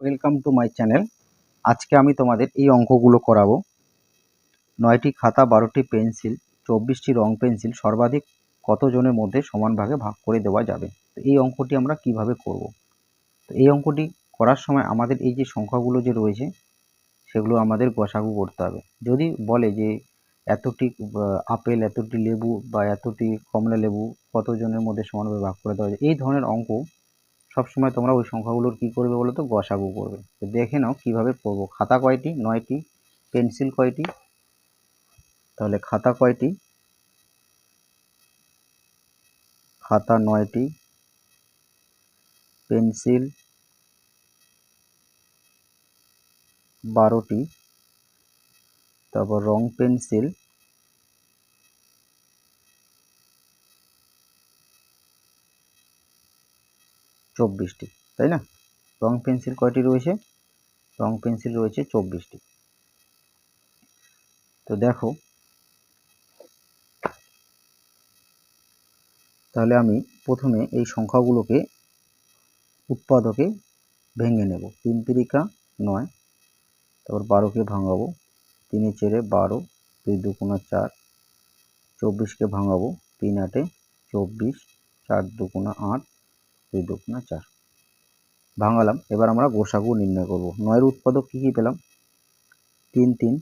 Welcome to my channel আজকে আমি তোমাদের এই অঙ্কগুলো করাবো। নয়টি খাতা, বারোটি পেন্সিল, চব্বিশটি রং পেন্সিল সর্বাধিক কতজনের মধ্যে সমান ভাগে করে দেওয়া যাবে? তো এই অঙ্কটি আমরা কীভাবে করব? তো এই অঙ্কটি করার সময় আমাদের এই যে সংখ্যাগুলো যে রয়েছে, সেগুলো আমাদের গসাগু করতে হবে। যদি বলে যে এতটি আপেল, এতটি লেবু বা এতটি কমলা লেবু কতজনের মধ্যে সমানভাবে ভাগ করে দেওয়া যায়, এই ধরনের অঙ্ক সবসময় তোমরা ওই সংখ্যাগুলোর কি করবে বলো তো? গসাগু করবে। তো দেখে নাও কীভাবে করব খাতা কয়টি? নয়টি। পেন্সিল কয়টি? তাহলে খাতা কয়টি? খাতা নয়টি। পেন্সিল বারোটি। তারপর রং পেন্সিল চব্বিশটি, তাই না? রং পেন্সিল কয়টি রয়েছে? রং পেন্সিল রয়েছে চব্বিশটি। তো দেখো, তাহলে আমি প্রথমে এই সংখ্যাগুলোকে উৎপাদকে ভেঙে নেব। তিন তিরিকা নয়, তারপর বারোকে ভাঙাবো। তিনে চেরে বারো, দুই দুগুণা চার, চব্বিশকে ভাঙাবো। তিন আটে চব্বিশ, চার দুগুণা আট দুই দুগুণা চার। ভাঙালাম। এবার আমরা গোসাগু নির্ণয় করব। নয়ের উৎপাদক কী কী পেলাম? তিন তিন।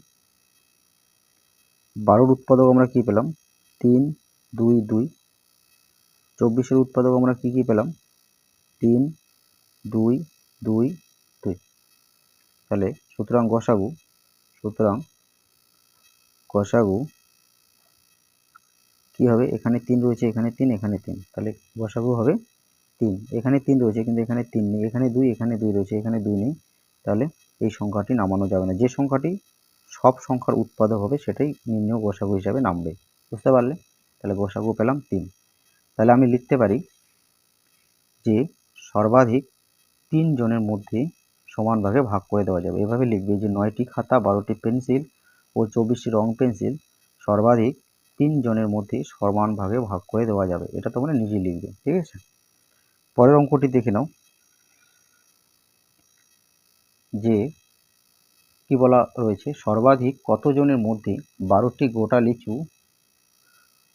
বারোর উৎপাদক আমরা কী পেলাম? তিন, দুই দুই। চব্বিশের উৎপাদক আমরা কী কী পেলাম? তিন, দুই দুই দুই। তাহলে সুতরাং গসাগু সুতরাং গসাগু কী হবে? এখানে তিন রয়েছে, এখানে তিন এখানে তিন। তাহলে গসাগু হবে তিন। এখানে তিন রয়েছে, কিন্তু এখানে তিন নেই। এখানে দুই এখানে দুই রয়েছে, এখানে দুই নেই। তাহলে এই সংখ্যাটি নামানো যাবে না। যে সংখ্যাটি সব সংখ্যার উৎপাদক হবে, সেটাই নির্ণয় গোসাগু হিসাবে নামবে। বুঝতে পারলে? তাহলে গোসাগু পেলাম তিন। তাহলে আমি লিখতে পারি যে সর্বাধিক তিন জনের মধ্যে সমান ভাগে ভাগ করে দেওয়া যাবে। এভাবে লিখবে যে নয়টি খাতা, বারোটি পেন্সিল ও চব্বিশটি রং পেন্সিল সর্বাধিক তিন জনের মধ্যে সমান ভাগে ভাগ করে দেওয়া যাবে। এটা তোমরা নিজে লিখবে। ঠিক আছে? পরের অঙ্কটি দেখে নাও। যে কি বলা রয়েছে, সর্বাধিক কতজনের মধ্যে বারোটি গোটা লিচু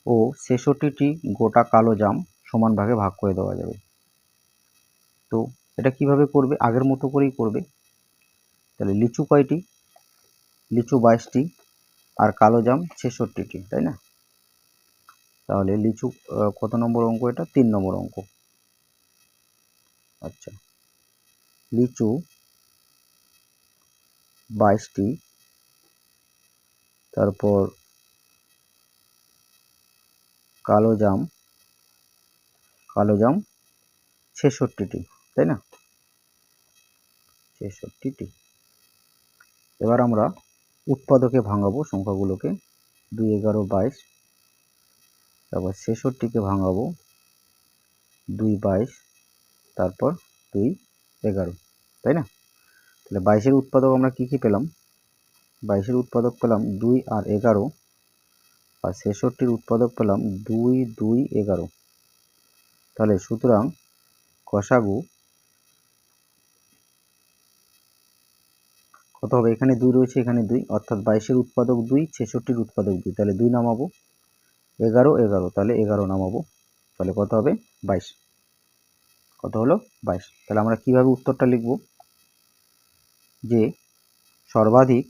ও ছেষট্টিটি গোটা কালো জাম সমান ভাগে করে দেওয়া যাবে? তো এটা কীভাবে করবে? আগের মতো করেই করবে। তাহলে লিচু কয়টি? লিচু বাইশটি আর কালো জাম ছেষট্টিটি, তাই না? তাহলে লিচু কত নম্বর অঙ্ক এটা? তিন নম্বর অঙ্ক। আচ্ছা। লিচু বাইশটি, তারপর কালো জাম কালো জাম ছেষট্টিটি, তাই না? ছেষট্টিটি। এবার আমরা উৎপাদকে ভাঙাবো সংখ্যাগুলোকে। দুই, এগারো, বাইশ, তারপর ছেষট্টিকে ভাঙাবো। দুই, বাইশ তারপর দুই এগারো, তাই না? তাহলে বাইশের উৎপাদক আমরা কি কি পেলাম? বাইশের উৎপাদক পেলাম দুই আর এগারো আর ছেষট্টির উৎপাদক পেলাম দুই দুই, এগারো। তাহলে সুতরাং কষাগু কত হবে? এখানে দুই রয়েছে, এখানে দুই। অর্থাৎ বাইশের উৎপাদক দুই, ছেষট্টির উৎপাদক দুই। তাহলে দুই নামাবো। এগারো এগারো। তাহলে এগারো নামাবো। তাহলে কত হবে? বাইশ। কত হলো? বাইশ। তাহলে আমরা কীভাবে উত্তরটা লিখব? যে সর্বাধিক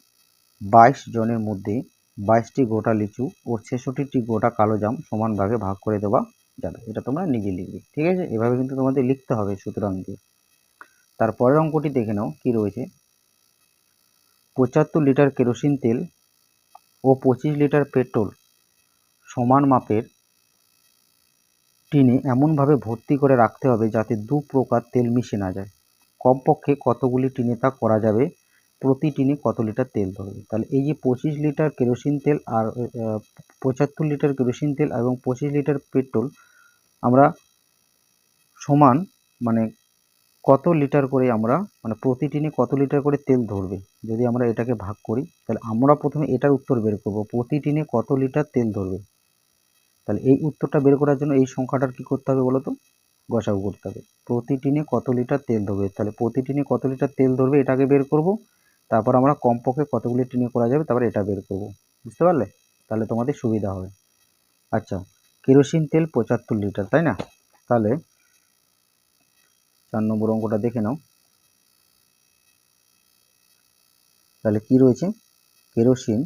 বাইশ জনের মধ্যে বাইশটি গোটা লিচু ও ছেষট্টিটি গোটা কালো জাম সমান ভাগে ভাগ করে দেওয়া যাবে। এটা তোমরা নিজে লিখবে, ঠিক আছে? এভাবে কিন্তু তোমাদের লিখতে হবে সুতরাং দিয়ে তারপরের অঙ্কটি দেখে নাও, কি রয়েছে? পঁচাত্তর লিটার কেরোসিন তেল ও পঁচিশ লিটার পেট্রোল সমান মাপের টিনে এমনভাবে ভর্তি করে রাখতে হবে যাতে দু প্রকার তেল মিশে না যায়। কমপক্ষে কতগুলি টিনে তা করা যাবে? প্রতি টিনে কত লিটার তেল ধরবে? তাহলে এই যে পঁচিশ লিটার কেরোসিন তেল আর পঁচাত্তর লিটার কেরোসিন তেল এবং পঁচিশ লিটার পেট্রোল, আমরা সমান মানে কত লিটার করে আমরা মানে প্রতি টিনে কত লিটার করে তেল ধরবে? যদি আমরা এটাকে ভাগ করি, তাহলে আমরা প্রথমে এটার উত্তর বের করব। প্রতি টিনে কত লিটার তেল ধরবে? তাহলে এই উত্তরটা বের করার জন্য এই সংখ্যাটার কি করতে হবে বলো তো গসাগু করতে হবে। প্রতি টিনে কত লিটার তেল ধরবে? তাহলে প্রতি টিনে কত লিটার তেল ধরবে এটাকে বের করব। তারপর আমরা কমপক্ষে কতগুলি টিনে করা যাবে তারপর এটা বের করব। বুঝতে পারলে? তাহলে তোমাদের সুবিধা হবে। আচ্ছা কেরোসিন তেল পঁচাত্তর লিটার, তাই না? তাহলে চার নম্বর অঙ্কটা দেখে নাও। তাহলে কি রয়েছে? কেরোসিন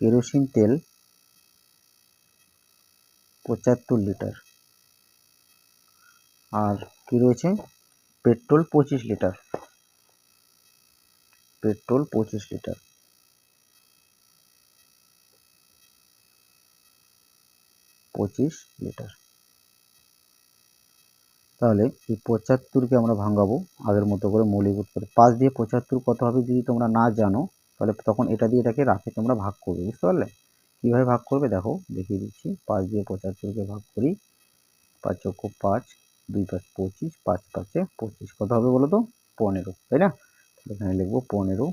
কেরোসিন তেল পঁচাত্তর লিটার। আর কি রয়েছে? পেট্রোল পঁচিশ লিটার। পেট্রোল পঁচিশ লিটার। পঁচিশ লিটার। তাহলে এই পঁচাত্তরকে আমরা ভাঙাবো আগের মতো করে মৌলিক করে পাঁচ দিয়ে পঁচাত্তর কত হবে যদি তোমরা না জানো তাহলে তখন এটা দিয়ে এটাকে রাখে তোমরা ভাগ করবে, বুঝতে পারলে? কীভাবে ভাগ করবে? দেখো, দেখিয়ে দিচ্ছি। পাঁচ দিয়ে পঁচাত্তরকে ভাগ করি। পাঁচ চক্ষ পাঁচ, দুই পাঁচ পঁচিশ, পাঁচ পাঁচে পঁচিশ। কত হবে বলো তো? পনেরো, তাই না? এখানে লিখব পনেরো,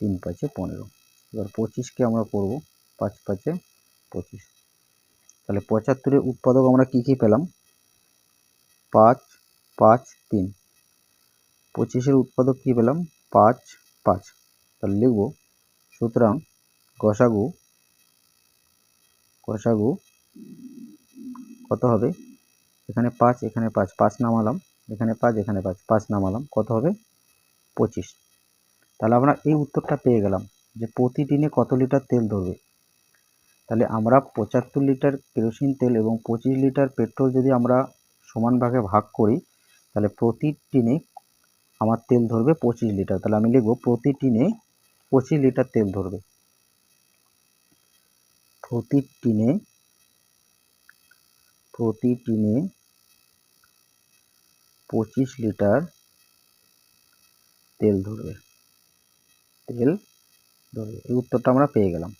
তিন পাঁচে পনেরো। এবার পঁচিশকে আমরা করব, পাঁচ পাঁচে পঁচিশ। তাহলে পঁচাত্তরের উৎপাদক আমরা কি কি পেলাম? পাঁচ পাঁচ, তিন। পঁচিশের উৎপাদক কি পেলাম? পাঁচ পাঁচ। তাহলে লিখব। সুতরাং গসাগু গসাগু কত হবে? এখানে পাঁচ এখানে পাঁচ পাঁচ নামালাম। এখানে পাঁচ এখানে পাঁচ পাঁচ নামালাম। কত হবে? পঁচিশ। তাহলে আমরা এই উত্তরটা পেয়ে গেলাম যে প্রতি দিনে কত লিটার তেল ধরবে? তাহলে আমরা পঁচাত্তর লিটার কেরোসিন তেল এবং পঁচিশ লিটার পেট্রোল যদি আমরা সমান ভাগে ভাগ করি, তাহলে প্রতি টিনে আমার তেল ধরবে পঁচিশ লিটার। তাহলে আমি লিখব প্রতি টিনে পঁচিশ লিটার তেল ধরবে। প্রতি টিনে প্রতি টিনে পঁচিশ লিটার তেল ধরবে। তেল ধরবে। এই উত্তরটা আমরা পেয়ে গেলাম।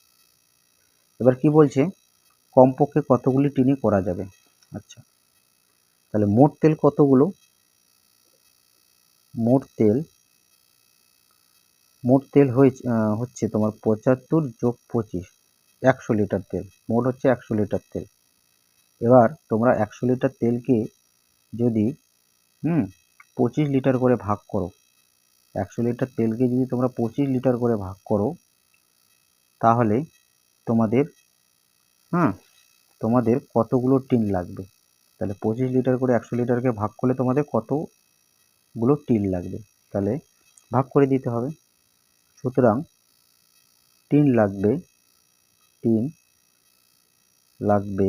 এবার কি বলছে? কমপক্ষে কতগুলি টিনে করা যাবে? আচ্ছা তাহলে মোট তেল কতগুলো? মোট তেল মোট তেল হয়েছে হচ্ছে তোমার পঁচাত্তর যোগ পঁচিশ, একশো লিটার তেল, মোট হচ্ছে একশো লিটার তেল। এবার তোমরা একশো লিটার তেলকে যদি, হুম, পঁচিশ লিটার করে ভাগ করো, একশো লিটার তেলকে যদি তোমরা পঁচিশ লিটার করে ভাগ করো, তাহলে তোমাদের হ্যাঁ তোমাদের কতগুলো টিন লাগবে? তাহলে পঁচিশ লিটার করে একশো লিটারকে ভাগ করলে তোমাদের কতগুলো টিন লাগবে? তাহলে ভাগ করে দিতে হবে। সুতরাং টিন লাগবে টিন লাগবে,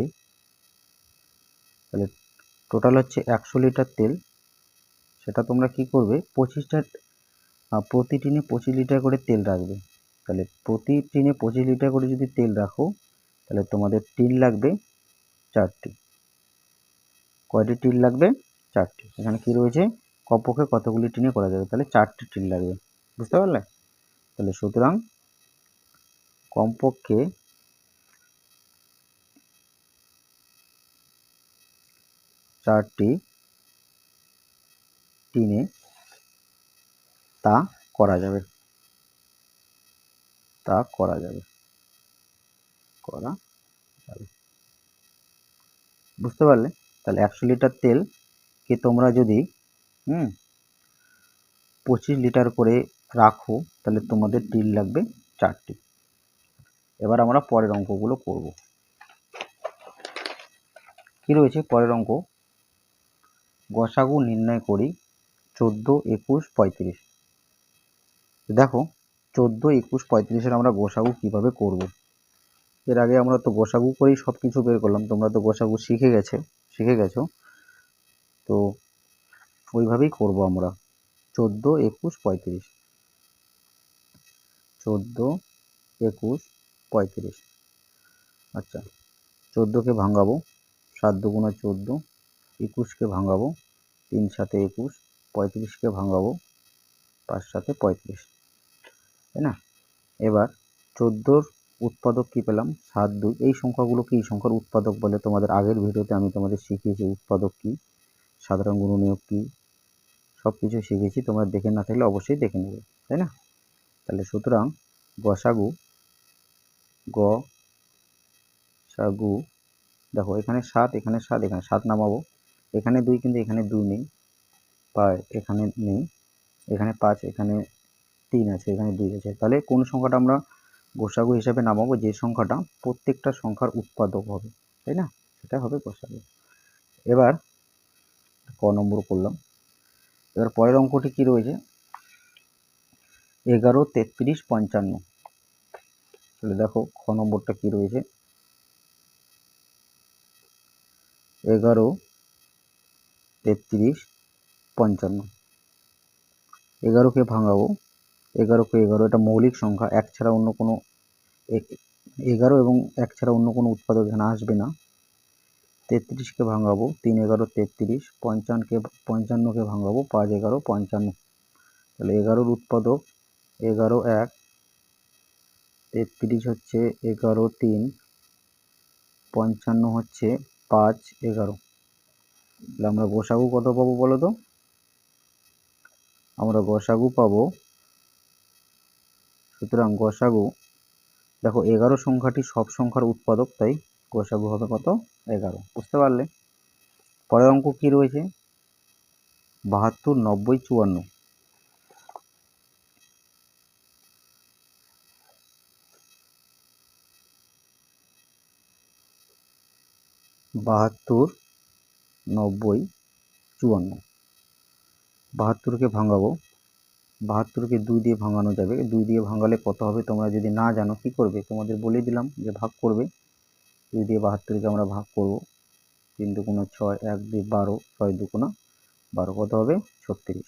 তাহলে টোটাল হচ্ছে একশো লিটার তেল। সেটা তোমরা কি করবে? পঁচিশটা প্রতি টিনে পঁচিশ লিটার করে তেল রাখবে। তাহলে প্রতি টিনে পঁচিশ লিটার করে যদি তেল রাখো, তাহলে তোমাদের টিন লাগবে চারটি। কয়টি টিন লাগবে? চারটি। এখানে কি রয়েছে? কমপক্ষে কতগুলি টিনে করা যাবে? তাহলে চারটি টিন লাগবে। বুঝতে পারলে? তাহলে সুতরাং কমপক্ষে চারটি টিনে তা করা যাবে। তা করা যাবে। করা যাবে। বুঝতে পারলে? তাহলে একশো লিটার তেল তেলকে তোমরা যদি, হুম, পঁচিশ লিটার করে রাখো, তাহলে তোমাদের টিল লাগবে চারটি। এবার আমরা পরের অঙ্কগুলো করব। কি রয়েছে পরের অঙ্ক? গসাগু নির্ণয় করি চোদ্দ একুশ পঁয়ত্রিশ। দেখো, চোদ্দ একুশ পঁয়ত্রিশের আমরা গোসাগু কীভাবে করব। এর আগে আমরা তো গোসাগু করেই সব কিছু বের করলাম, তোমরা তো গোসাগু শিখে গেছে, শিখে গেছো। তো ওইভাবেই করব আমরা, চোদ্দ একুশ পঁয়ত্রিশ। চোদ্দ, একুশ, পঁয়ত্রিশ। আচ্ছা চোদ্দোকে ভাঙাবো, সাত দুগুণা চোদ্দ একুশকে ভাঙাবো, তিন সাথে একুশ পঁয়ত্রিশকে ভাঙাবো, পাঁচ সাথে পঁয়ত্রিশ। তাই না? এবার চোদ্দোর উৎপাদক কী পেলাম? সাত দুই। এই সংখ্যাগুলো কি? সংখ্যার উৎপাদক বলে তোমাদের আগের ভিডিওতে আমি তোমাদের শিখিয়েছি উৎপাদক কী, সাধারণ গুণনীয়ক কী সব কিছু শিখেছি। তোমরা দেখে না থাকলে অবশ্যই দেখে নেবে। তাই না? তাহলে সুতরাং গসাগু গ সাগু, দেখো এখানে সাত এখানে সাত এখানে সাত নামাবো। এখানে দুই কিন্তু এখানে দুই নেই বা এখানে নেই, এখানে পাঁচ, এখানে তিন আছে, এখানে দুই আছে। তাহলে কোন সংখ্যাটা আমরা গোসাগু হিসাবে নামাবো? যে সংখ্যাটা প্রত্যেকটা সংখ্যার উৎপাদক হবে, তাই না? সেটা হবে গোসাগু এবার ক নম্বর করলাম। এবার পরের অঙ্কটি কি রয়েছে? এগারো, তেত্রিশ, পঞ্চান্ন। তাহলে দেখো, খ নম্বরটা কি রয়েছে? এগারো, তেত্রিশ, পঞ্চান্ন। এগারোকে ভাঙাবো। এগারোকে এগারো, এটা মৌলিক সংখ্যা। এক ছাড়া অন্য কোনো এগারো এবং এক ছাড়া অন্য কোনো উৎপাদক এখানে আসবে না। তেত্রিশকে ভাঙাবো, তিন এগারো, তেত্রিশ পঞ্চান্নকে পঞ্চান্নকে ভাঙাবো, পাঁচ এগারো, পঞ্চান্ন। তাহলে এগারোর উৎপাদক এগারো এক। তেত্রিশ হচ্ছে এগারো তিন। পঞ্চান্ন হচ্ছে পাঁচ এগারো। তাহলে আমরা গোসাগু কত পাবো বলো তো? আমরা গোসাগু পাবো। সুতরাং গোসাগু, দেখো এগারো সংখ্যাটি সব সংখ্যার উৎপাদক, তাই গোসাগু হবে কত? এগারো। বুঝতে পারলে? পরের অঙ্ক কি রয়েছে? বাহাত্তর, নব্বই, চুয়ান্ন। বাহাত্তর, নব্বই, চুয়ান্ন। বাহাত্তরকে ভাঙাবো। বাহাত্তরকে দুই দিয়ে ভাঙানো যাবে। দুই দিয়ে ভাঙালে কত হবে তোমরা যদি না জানো, কি করবে? তোমাদের বলে দিলাম যে ভাগ করবে। দুই দিয়ে বাহাত্তরকে আমরা ভাগ করব। তিন দুগুণা ছয়, এক দুই বারো, ছয় দুগুণা বারো। কত হবে? ছত্রিশ।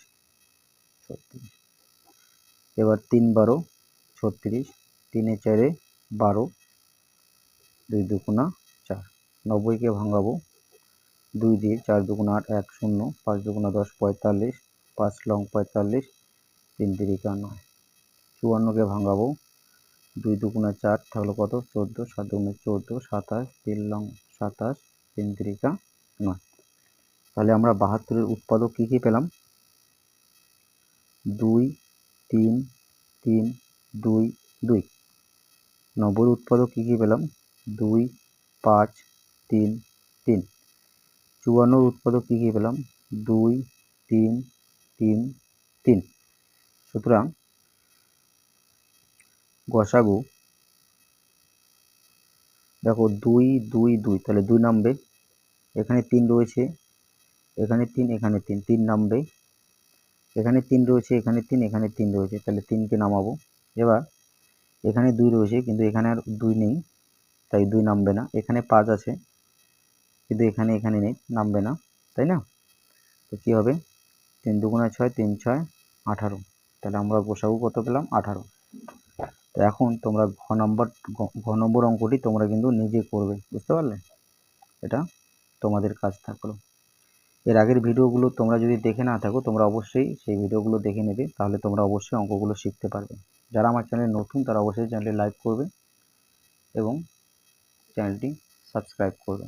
ছত্রিশ। এবার তিন বারো, ছত্রিশ। তিনে চারে বারো, দুই চার নব্বইকে ভাঙাবো। দুই দিয়ে চার দুগুণা আট, এক শূন্য, পাঁচ দুগুণা দশ, পঁয়তাল্লিশ, পাঁচ লং পঁয়তাল্লিশ, তিন তিরিকা নয় চুয়ান্নকে ভাঙাবো। দুই দুগুণা চার তাহলে কত? চোদ্দ, সাত দুগুণা চোদ্দ, সাতাশ, তিন লং সাতাশ, তিন তিরিকা নয় তাহলে আমরা বাহাত্তরের উৎপাদক কী কী পেলাম? দুই, তিন তিন, দুই দুই। নব্বই উৎপাদক কী কী পেলাম? দুই, পাঁচ তিন তিন। চুয়ান্নর উৎপাদক কী কী পেলাম? দুই, তিন তিন তিন। সুতরাং গসাগু, দেখো দুই দুই দুই, তাহলে দুই নামবে। এখানে তিন রয়েছে, এখানে তিন এখানে তিন তিন নামবে। এখানে তিন রয়েছে, এখানে তিন এখানে তিন রয়েছে, তাহলে তিনকে নামাবো। এবার এখানে দুই রয়েছে, কিন্তু এখানে আর দুই নেই, তাই দুই নামবে না। এখানে পাঁচ আছে কিন্তু এখানে এখানে নেই, নামবে না, তাই না? তো কী হবে? তিন দুগুণা ছয়, তিন ছয়, আঠারো। তাহলে আমরা গোসাগু কত পেলাম? আঠারো। তো এখন তোমরা ঘ নম্বর ঘ নম্বর অঙ্কটি তোমরা কিন্তু নিজে করবে, বুঝতে পারলে? এটা তোমাদের কাজ থাকল। এর আগের ভিডিওগুলো তোমরা যদি দেখে না থাকো, তোমরা অবশ্যই সেই ভিডিওগুলো দেখে নেবে, তাহলে তোমরা অবশ্যই অঙ্কগুলো শিখতে পারবে। যারা আমার চ্যানেল নতুন, তারা অবশ্যই চ্যানেলটি লাইক করবে এবং চ্যানেলটি সাবস্ক্রাইব করবে।